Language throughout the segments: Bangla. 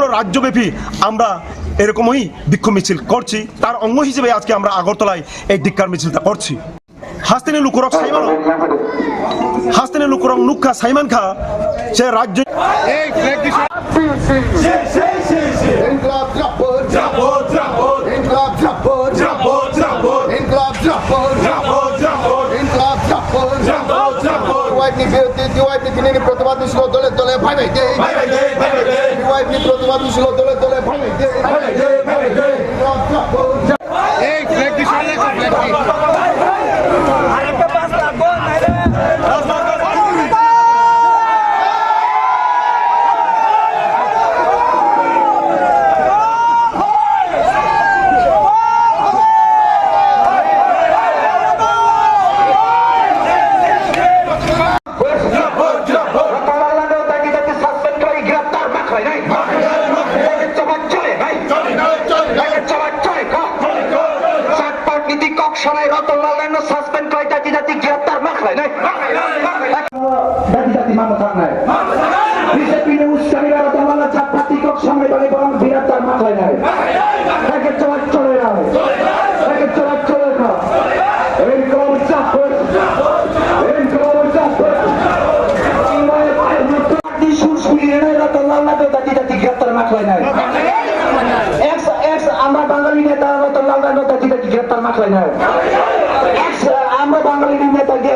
সমগ্র রাজ্যব্যাপী আমরা এরকমই বিক্ষোভ মিছিল করছি। তার অঙ্গ হিসেবে আজকে আমরা আগরতলায় এই ধিক্কার মিছিলটা করছি। হাস্তিনী লুকুরক সাইমান হাস্তিনী লুকুরক নুক্ষা সাইমান খা সে রাজ্য ইনকলাব জিন্দাবাদ ইনকলাব জিন্দাবাদ ইনকলাব জিন্দাবাদ ইনকলাব জিন্দাবাদ ছিল দলে দলে ভাই এই দে ডিওয়াইপি প্রতিবাদী দে ইনকলাব জিন্দাবাদ সাসপেন্ড করে জাতি জাতি গ্রেপ্তার? মাখলাই নাই। জাতি জাতি মামলা নাই। বিজেপি উস্কানি রতনলাল চাপাতি কক সামনে বলে বরং গ্রেপ্তার মাখলাই নাই। একে চলার চলে নাই একে চলার চলে না। এই কম চাপ এই কম চাপ আমরা নেতা জিতে গ্রেপ্তার মাখলাই নাই আমরা বাঙালি নেতা গিয়ে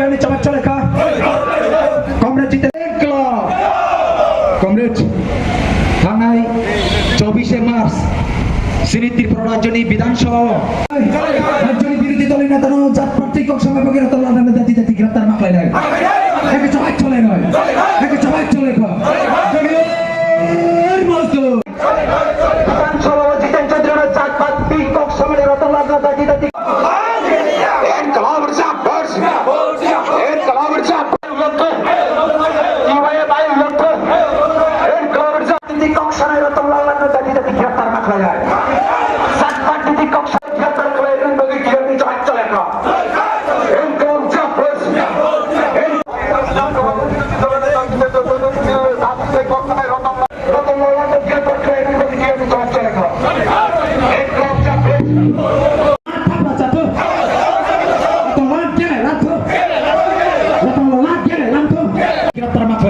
বাকি চলে কা কমরেড জিতে কমরেড থানায় চব্বিশে মার্চ। শ্রী ত্রিপুরা রাজ্যনী বিধানসভা। রাজ্যনী বিরোধী দলের নেতা জাত প্রার্থী কংসঙ্গে বাকি রতনলাল জাতি জাতি গ্রেপ্তার মাকলাই নাই একে সবাই চলে নয়। একে সবাই চলে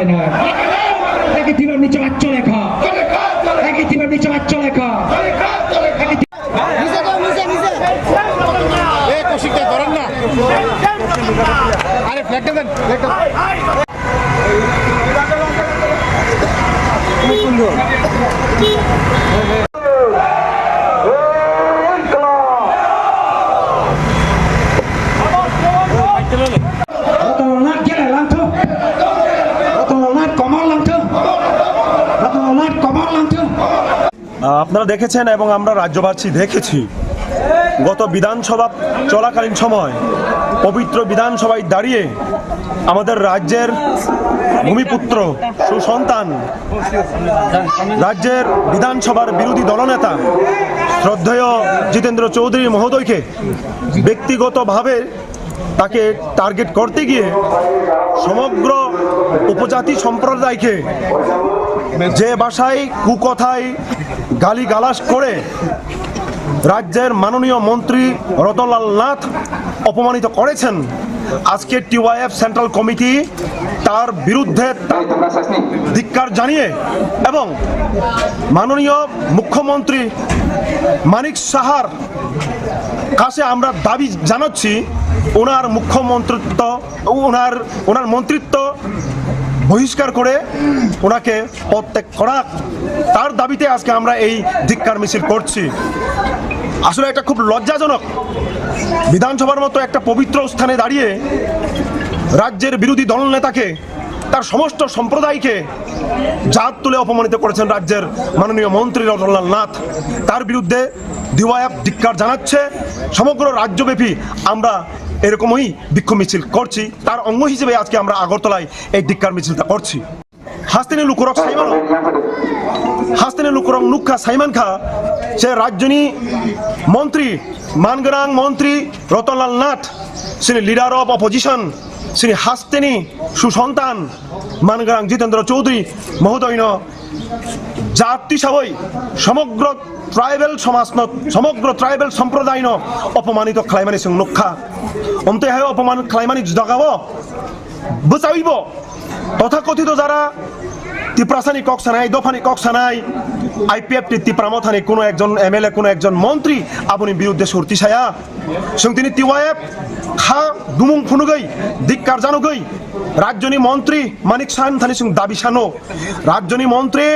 গ্রেপ্তার না একই দিনের নিচে বাচ্চা লেখা একই দিনের নিচে বাচ্চা লেখা আরে ফ্ল্যাগটা দেন ফ্ল্যাগটা Rotolala আপনারা দেখেছেন এবং আমরা রাজ্যবাসী দেখেছি, গত বিধানসভা চলাকালীন সময় পবিত্র বিধানসভায় দাঁড়িয়ে আমাদের রাজ্যের ভূমিপুত্র সুসন্তান, রাজ্যের বিধানসভার বিরোধী দলনেতা শ্রদ্ধেয় জিতেন্দ্র চৌধুরী মহোদয়কে ব্যক্তিগতভাবে তাকে টার্গেট করতে গিয়ে সমগ্র উপজাতি সম্প্রদায়কে যে ভাষায় কুকথায় গালি গালাস করে রাজ্যের মাননীয় মন্ত্রী রতনলাল নাথ অপমানিত করেছেন, আজকে টিওয়াইএফ সেন্ট্রাল কমিটি তার বিরুদ্ধে ধিক্কার জানিয়ে এবং মাননীয় মুখ্যমন্ত্রী মানিক সাহার কাছে আমরা দাবি জানাচ্ছি, ওনার মুখ্যমন্ত্রিত্ব, ওনার ওনার মন্ত্রিত্ব বহিষ্কার করে ওনাকে প্রত্যেক করা তার দাবিতে আজকে আমরা এই ধিক্কার মিছিল করছি। আসলে এটা খুব লজ্জাজনক। বিধানসভার মতো একটা পবিত্র স্থানে দাঁড়িয়ে রাজ্যের বিরোধী দলনেতাকে তার সমস্ত সম্প্রদায়কে জাত তুলে অপমানিত করেছেন রাজ্যের মাননীয় মন্ত্রী রতনলাল নাথ। তার বিরুদ্ধে দিওয়ায়াপ ধিক্কার জানাচ্ছে। সমগ্র রাজ্যব্যাপী আমরা এরকমই বিক্ষোভ মিছিল করছি। তার অঙ্গ হিসেবে আজকে আমরা আগরতলায় এই ধিক্কার মিছিলটা করছি। হাস্তিনী লুকুরক সাইমান হাস্তিনী লুকুরং নুক্ষা সাইমান খা, সে রাজ্যনি মন্ত্রী মানগরাং মন্ত্রী রতনলাল নাথ তিনি লিডার অফ অপোজিশন তিনি হাস্তেনি সুসন্তান মানগরাং জিতেন্দ্র চৌধুরী মহোদয় জাতি সবই সমগ্র ট্রাইবেল সমাজ সমগ্র ট্রাইবেল সম্প্রদায় ন অপমানিত খ্লাইমানি সিং নুক্ষা অন্তে হয় অপমান খ্লাইমানি জগাব বুঝাইব তথাকথিত যারা তিপ্রাসানি কক সানাই দফানি কক সানাই আইপিএফ টি তিপ্রামথানি কোনো একজন এমএলএ, কোনো একজন মন্ত্রী আপনি বিরুদ্ধে সর্তি ছায়া। সং তিনি তিওয়ায়েব খা দুমুং ফুনুগৈ, ধিক্কার জানুগৈ, রাজ্যনি মন্ত্রী মানিক সান থানি সিং দাবি সানো। রাজ্যনি মন্ত্রী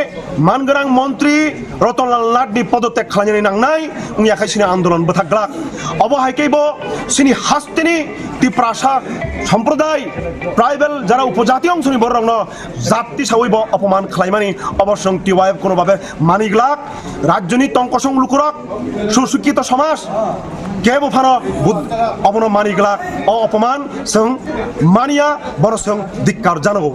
মানগরাং মন্ত্রী রতনলাল নাথনি পদত্যাগ খালানি নাংনাই, উনি একাইসিনি আন্দোলন বথাগ্লাক অবহাইকেইব সিনি হাস্তিনি, তিপ্রাসা সম্প্রদায়, ট্রাইবেল যারা উপজাতি অংশনি বড় রং জাতি সাউইব অপমান খালাইমানি। অবশ্যং টিওয়াইব কোনোভাবে মানিগলাক রাজ্যনী তঙ্কসং লুকুরক, সুশিক্ষিত সমাজ, কে বুফানো বুদ অবন মানিগলাক অ অপমান, সং মানিয়া, বড় সং ধিক্কার জানাব।